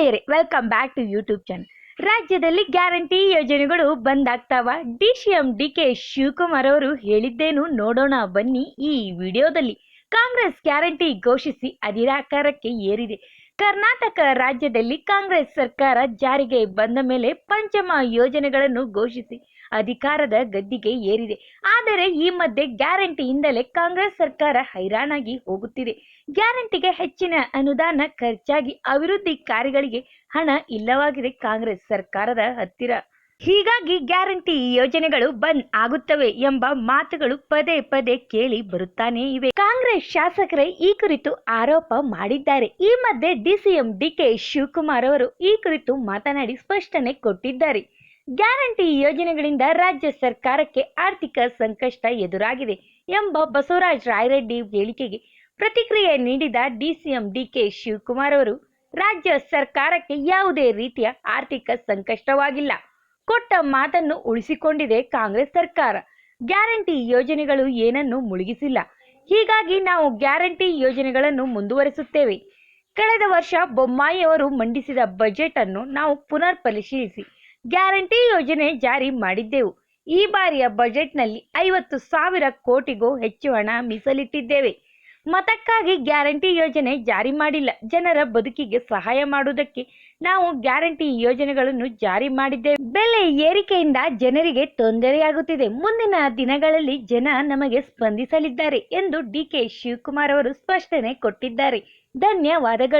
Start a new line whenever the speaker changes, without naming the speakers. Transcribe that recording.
ಗೆಳೆಯರೆ welcome back to YouTube channel ರಾಜ್ಯದಲ್ಲಿ guarantee ಯೋಜನೆಗಳು ಬಂದಾಗ್ತಾವ. D C M D K Shivakumar ಅವರು ಹೇಳಿದ್ದೇನು ನೋಡೋಣ ಬನ್ನಿ ಈ ವಿಡಿಯೋದಲ್ಲಿ. ಕಾಂಗ್ರೆಸ್ ಗ್ಯಾರಂಟಿ ಘೋಷಿಸಿ ಅಧಿರಾಕಾರಕ್ಕೆ ಏರಿದೆ. ಕರ್ನಾಟಕ ರಾಜ್ಯದಲ್ಲಿ ಕಾಂಗ್ರೆಸ್ ಸರ್ಕಾರ ಜಾರಿಗೆ ಬಂದ ಮೇಲೆ ಪಂಚಮ ಯೋಜನೆಗಳನ್ನು ಘೋಷಿಸಿ ಅಧಿಕಾರದ ಗದ್ದಿಗೆ ಏರಿದೆ. ಆದರೆ ಈ ಮಧ್ಯೆ ಗ್ಯಾರಂಟಿಯಿಂದಲೇ ಕಾಂಗ್ರೆಸ್ ಸರ್ಕಾರ ಹೈರಾಣಾಗಿ ಹೋಗುತ್ತಿದೆ. ಗ್ಯಾರಂಟಿಗೆ ಹೆಚ್ಚಿನ ಅನುದಾನ ಖರ್ಚಾಗಿ ಅಭಿವೃದ್ಧಿ ಕಾರ್ಯಗಳಿಗೆ ಹಣ ಇಲ್ಲವಾಗಿದೆ ಕಾಂಗ್ರೆಸ್ ಸರ್ಕಾರದ ಹತ್ತಿರ. ಹೀಗಾಗಿ ಗ್ಯಾರಂಟಿ ಯೋಜನೆಗಳು ಬಂದ್ ಆಗುತ್ತವೆ ಎಂಬ ಮಾತುಗಳು ಪದೇ ಪದೇ ಕೇಳಿ ಬರುತ್ತಾನೆ ಇವೆ. ಕಾಂಗ್ರೆಸ್ ಶಾಸಕರೇ, ಈ ಕುರಿತು ಆರೋಪ ಮಾಡಿದ್ದಾರೆ. ಈ ಮಧ್ಯೆ ಡಿಸಿಎಂ ಡಿಕೆ ಶಿವಕುಮಾರ್ ಅವರು ಈ ಕುರಿತು ಮಾತನಾಡಿ ಸ್ಪಷ್ಟನೆ ಕೊಟ್ಟಿದ್ದಾರೆ. ಗ್ಯಾರಂಟಿ ಯೋಜನೆಗಳಿಂದ ರಾಜ್ಯ ಸರ್ಕಾರಕ್ಕೆ ಆರ್ಥಿಕ ಸಂಕಷ್ಟ ಎದುರಾಗಿದೆ ಎಂಬ ಬಸವರಾಜ ರಾಯರೆಡ್ಡಿ ಹೇಳಿಕೆಗೆ ಪ್ರತಿಕ್ರಿಯೆ ನೀಡಿದ ಡಿಸಿಎಂ ಡಿಕೆ ಶಿವಕುಮಾರ್ ಅವರು, ರಾಜ್ಯ ಸರ್ಕಾರಕ್ಕೆ ಯಾವುದೇ ರೀತಿಯ ಆರ್ಥಿಕ ಸಂಕಷ್ಟವಾಗಿಲ್ಲ. ಕೊಟ್ಟ ಮಾತನ್ನು ಉಳಿಸಿಕೊಂಡಿದೆ ಕಾಂಗ್ರೆಸ್ ಸರ್ಕಾರ. ಗ್ಯಾರಂಟಿ ಯೋಜನೆಗಳು ಏನನ್ನು ಮುಳುಗಿಸಿಲ್ಲ. ಹೀಗಾಗಿ ನಾವು ಗ್ಯಾರಂಟಿ ಯೋಜನೆಗಳನ್ನು ಮುಂದುವರಿಸುತ್ತೇವೆ. ಕಳೆದ ವರ್ಷ ಬೊಮ್ಮಾಯಿ ಅವರು ಮಂಡಿಸಿದ ಬಜೆಟ್ ಅನ್ನು ನಾವು ಪುನರ್ ಪರಿಶೀಲಿಸಿ. ಗ್ಯಾರಂಟಿ ಯೋಜನೆ ಜಾರಿ ಮಾಡಿದ್ದೆವು. ಈ ಬಾರಿಯ ಬಜೆಟ್ನಲ್ಲಿ ಐವತ್ತು ಸಾವಿರ ಕೋಟಿಗೂ ಹೆಚ್ಚು ಹಣ ಮೀಸಲಿಟ್ಟಿದ್ದೇವೆ. ಮತಕ್ಕಾಗಿ ಗ್ಯಾರಂಟಿ ಯೋಜನೆ ಜಾರಿ ಮಾಡಿಲ್ಲ. ಜನರ ಬದುಕಿಗೆ ಸಹಾಯ ಮಾಡುವುದಕ್ಕೆ ನಾವು ಗ್ಯಾರಂಟಿ ಯೋಜನೆಗಳನ್ನು ಜಾರಿ ಮಾಡಿದ್ದೇವೆ. ಬೆಲೆ ಏರಿಕೆಯಿಂದ ಜನರಿಗೆ ತೊಂದರೆಯಾಗುತ್ತಿದೆ. ಮುಂದಿನ ದಿನಗಳಲ್ಲಿ ಜನ ನಮಗೆ ಸ್ಪಂದಿಸಲಿದ್ದಾರೆ ಎಂದು ಡಿ ಕೆ ಶಿವಕುಮಾರ್ ಅವರು ಸ್ಪಷ್ಟನೆ ಕೊಟ್ಟಿದ್ದಾರೆ. ಧನ್ಯವಾದಗಳು.